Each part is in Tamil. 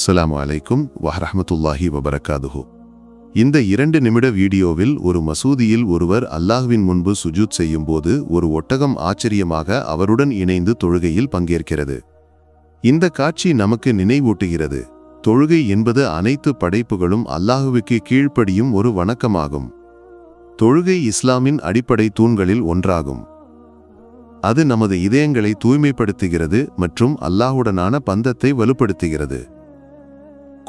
அஸ்ஸலாமு அலைக்கும் வஹ்ரஹ்மத்துல்லாஹி வபரகாதுஹு. இந்த இரண்டு நிமிட வீடியோவில் ஒரு மசூதியில் ஒருவர் அல்லாஹ்வின் முன்பு சுஜூத் செய்யும்போது ஒரு ஒட்டகம் ஆச்சரியமாக அவருடன் இணைந்து தொழுகையில் பங்கேற்கிறது. இந்த காட்சி நமக்கு நினைவூட்டுகிறது. தொழுகை என்பது அனைத்து படைப்புகளும் அல்லாஹுவுக்கு கீழ்ப்படியும் ஒரு வணக்கமாகும். தொழுகை இஸ்லாமின் அடிப்படை தூண்களில் ஒன்றாகும். அது நமது இதயங்களை தூய்மைப்படுத்துகிறது மற்றும் அல்லாஹுடனான பந்தத்தை வலுப்படுத்துகிறது.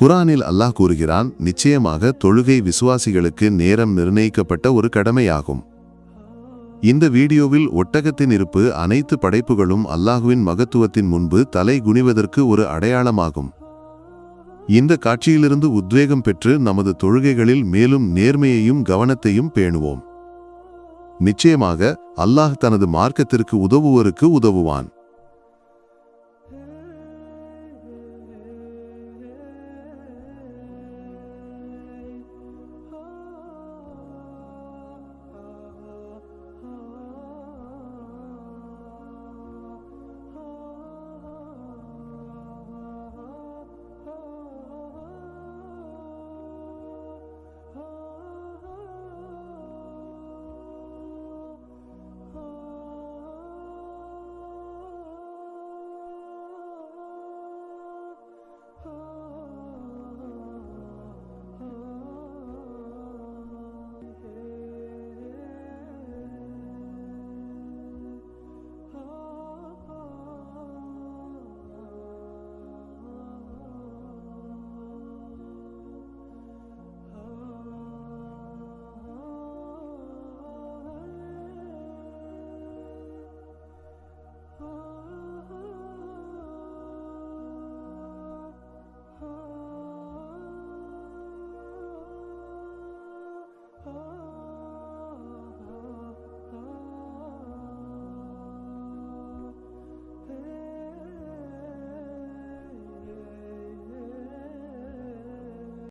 குரானில் அல்லாஹ் கூறுகிறான் நிச்சயமாக தொழுகை விசுவாசிகளுக்கு நேரம் நிர்ணயிக்கப்பட்ட ஒரு கடமையாகும். இந்த வீடியோவில் ஒட்டகத்தின் இருப்பு அனைத்து படைப்புகளும் அல்லாஹுவின் மகத்துவத்தின் முன்பு தலை குனிவதற்கு ஒரு அடையாளமாகும். இந்த காட்சியிலிருந்து உத்வேகம் பெற்று நமது தொழுகைகளில் மேலும் நேர்மையையும் கவனத்தையும் பேணுவோம். நிச்சயமாக அல்லாஹ் தனது மார்க்கத்திற்கு உதவுவோருக்கு உதவுவான்.